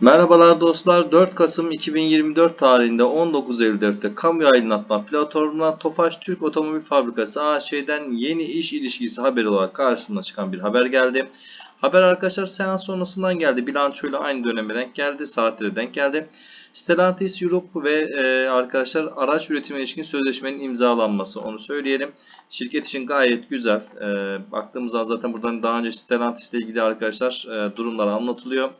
Merhabalar dostlar. 4 Kasım 2024 tarihinde 19.54'te kamu aydınlatma platformuna Tofaş Türk Otomobil Fabrikası AŞ'den yeni iş ilişkisi haberi olarak karşımıza çıkan bir haber geldi. Haber arkadaşlar seans sonrasından geldi. Bilançoyla aynı döneme denk geldi. Saatlere denk geldi. Stellantis Europe ve e, arkadaşlar araç üretimi ilişkin sözleşmenin imzalanması onu söyleyelim. Şirket için gayet güzel. E, baktığımızda zaten buradan daha önce Stellantis ile ilgili arkadaşlar e, durumlar anlatılıyor.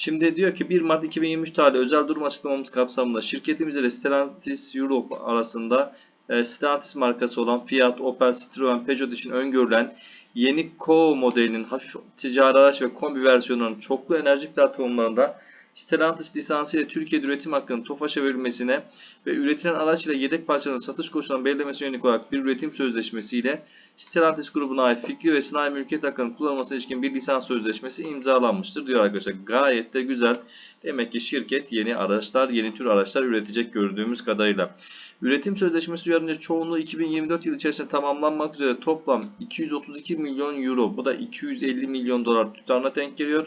Şimdi diyor ki 1 Mart 2023 tarihli özel durum açıklamamız kapsamında şirketimiz ile Stellantis Europe arasında e, Stellantis markası olan Fiat, Opel, Citroen, Peugeot için öngörülen yeni Co modelinin hafif ticari araç ve kombi versiyonlarının çoklu enerji platformlarında Stellantis lisansı ile Türkiye'de üretim hakkının TOFAŞ'a verilmesine ve üretilen araç ile yedek parçaların satış koşullarının belirlemesine yönelik olarak bir üretim sözleşmesiyle Stellantis grubuna ait fikri ve sanayi mülkiyet hakkının kullanılmasına ilişkin bir lisans sözleşmesi imzalanmıştır diyor arkadaşlar. Gayet de güzel. Demek ki şirket yeni araçlar, yeni tür araçlar üretecek gördüğümüz kadarıyla. Üretim sözleşmesi uyarınca çoğunluğu 2024 yılı içerisinde tamamlanmak üzere toplam 232 milyon euro, bu da 250 milyon dolar tutarına denk geliyor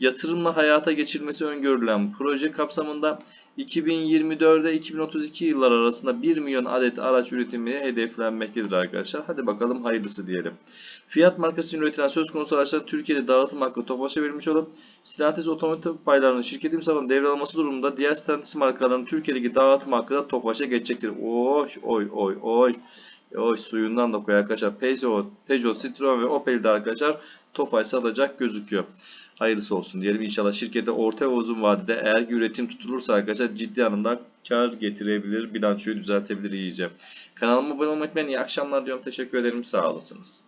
yatırımla hayata geçirmesi öngörülen proje kapsamında 2024'de 2032 yıllar arasında 1 milyon adet araç üretimi hedeflenmektedir arkadaşlar. Hadi bakalım hayırlısı diyelim. Fiat markası için üretilen söz konusu araçların Türkiye'de dağıtım hakkı Tofaş'a verilmiş olup Stellantis otomotiv paylarının şirket imzalarının devralması durumunda diğer Stellantis markalarının Türkiye'deki dağıtım hakkı da Tofaş'a geçecektir. Oy oy oy oy. Oy suyundan da koy arkadaşlar. Peugeot, Peugeot, Citroen ve Opel'de arkadaşlar Tofaş satacak gözüküyor hayırlısı olsun diyelim. İnşallah şirkete orta ve uzun vadede eğer ki üretim tutulursa arkadaşlar ciddi anlamda kar getirebilir, bilançoyu düzeltebilir iyice. Kanalıma abone olmayı unutmayın. İyi akşamlar diyorum. Teşekkür ederim. Sağ olasınız.